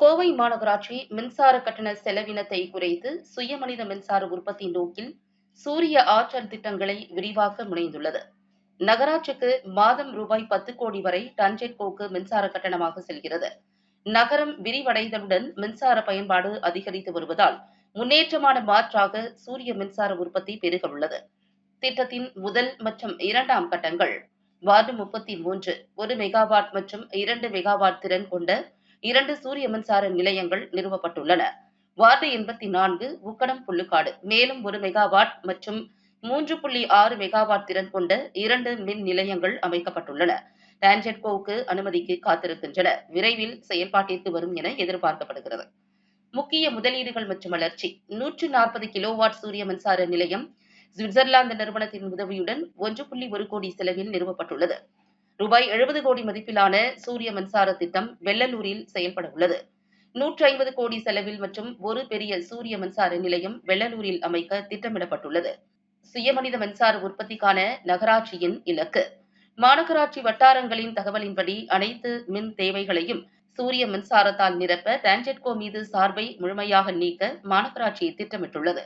கோவை மாநகராட்சி மின்சார கட்டண செலவினத்தை குறைத்து சுயமனித மின்சார உற்பத்தி நோக்கில் சூரிய ஆற்றல் திட்டங்களை விரிவாக்க முனைந்துள்ளது. நகராட்சிக்கு மாதம் ரூபாய் பத்து கோடி வரை டன்ஜெட்கோக்கு மின்சார கட்டணமாக செல்கிறது. நகரம் விரிவடைதலுடன் மின்சார பயன்பாடு அதிகரித்து வருவதால் முன்னேற்றமான மாற்றாக சூரிய மின்சார உற்பத்தி பெருக உள்ளது திட்டத்தின் முதல் மற்றும் இரண்டாம் கட்டங்கள் வார்டு முப்பத்தி மூன்று ஒரு மெகாவாட் மற்றும் இரண்டு மெகாவாட் திறன் கொண்ட இரண்டு சூரிய மின்சார நிலையங்கள் நிறுவப்பட்டுள்ளன. வார்டு எண்பத்தி நான்கு உக்கடம் புல்லுக்காடு. மேலும் ஒரு மெகாவாட் மற்றும் மூன்று புள்ளி ஆறு மெகாவாட் திறன் கொண்ட இரண்டு மின் நிலையங்கள் அமைக்கப்பட்டுள்ளன. டான்ஜெட்கோவுக்கு அனுமதிக்கு காத்திருக்கின்றன. விரைவில் செயல்பாட்டிற்கு வரும் என எதிர்பார்க்கப்படுகிறது. முக்கிய முதலீடுகள் மற்றும் வளர்ச்சி. நூற்று நாற்பது கிலோவாட் சூரிய மின்சார நிலையம் சுவிட்சர்லாந்து நிறுவனத்தின் உதவியுடன் ஒன்று புள்ளி ஒரு கோடி செலவில் நிறுவப்பட்டுள்ளது. ரூபாய் எழுபது கோடி மதிப்பிலான சூரிய மின்சார திட்டம் வெள்ளலூரில் செயல்பட உள்ளது. நூற்றி ஐம்பது கோடி செலவில் மற்றும் ஒரு பெரிய சூரிய மின்சார நிலையம் வெள்ளலூரில் அமைக்க திட்டமிடப்பட்டுள்ளது. சுயமனித மின்சார உற்பத்திக்கான நகராட்சியின் இலக்கு. மாநகராட்சி வட்டாரங்களின் தகவலின்படி அனைத்து மின் தேவைகளையும் சூரிய மின்சாரத்தால் நிரப்ப டான்ஜெட்கோ மீது சார்பை முழுமையாக நீக்க மாநகராட்சி திட்டமிட்டுள்ளது.